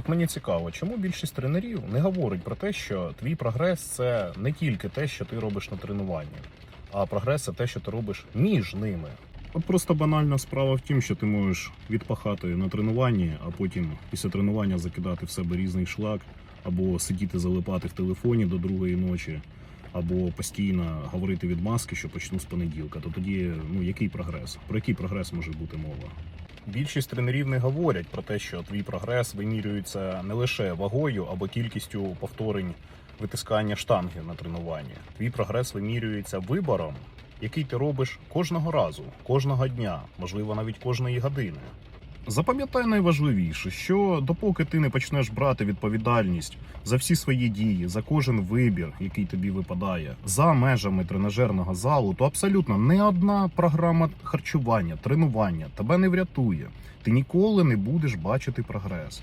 От мені цікаво, чому більшість тренерів не говорить про те, що твій прогрес це не тільки те, що ти робиш на тренуванні, а прогрес це те, що ти робиш між ними. От просто банальна справа в тім, що ти можеш відпахати на тренуванні, а потім після тренування закидати в себе різний шлак, або сидіти залипати в телефоні до другої ночі, або постійно говорити від маски, що почну з понеділка. То тоді ну який прогрес? Про який прогрес може бути мова? Більшість тренерів не говорять про те, що твій прогрес вимірюється не лише вагою або кількістю повторень витискання штанги на тренуванні. Твій прогрес вимірюється вибором, який ти робиш кожного разу, кожного дня, можливо, навіть кожної години. Запам'ятай найважливіше, що допоки ти не почнеш брати відповідальність за всі свої дії, за кожен вибір, який тобі випадає, за межами тренажерного залу, то абсолютно не одна програма харчування, тренування тебе не врятує. Ти ніколи не будеш бачити прогрес.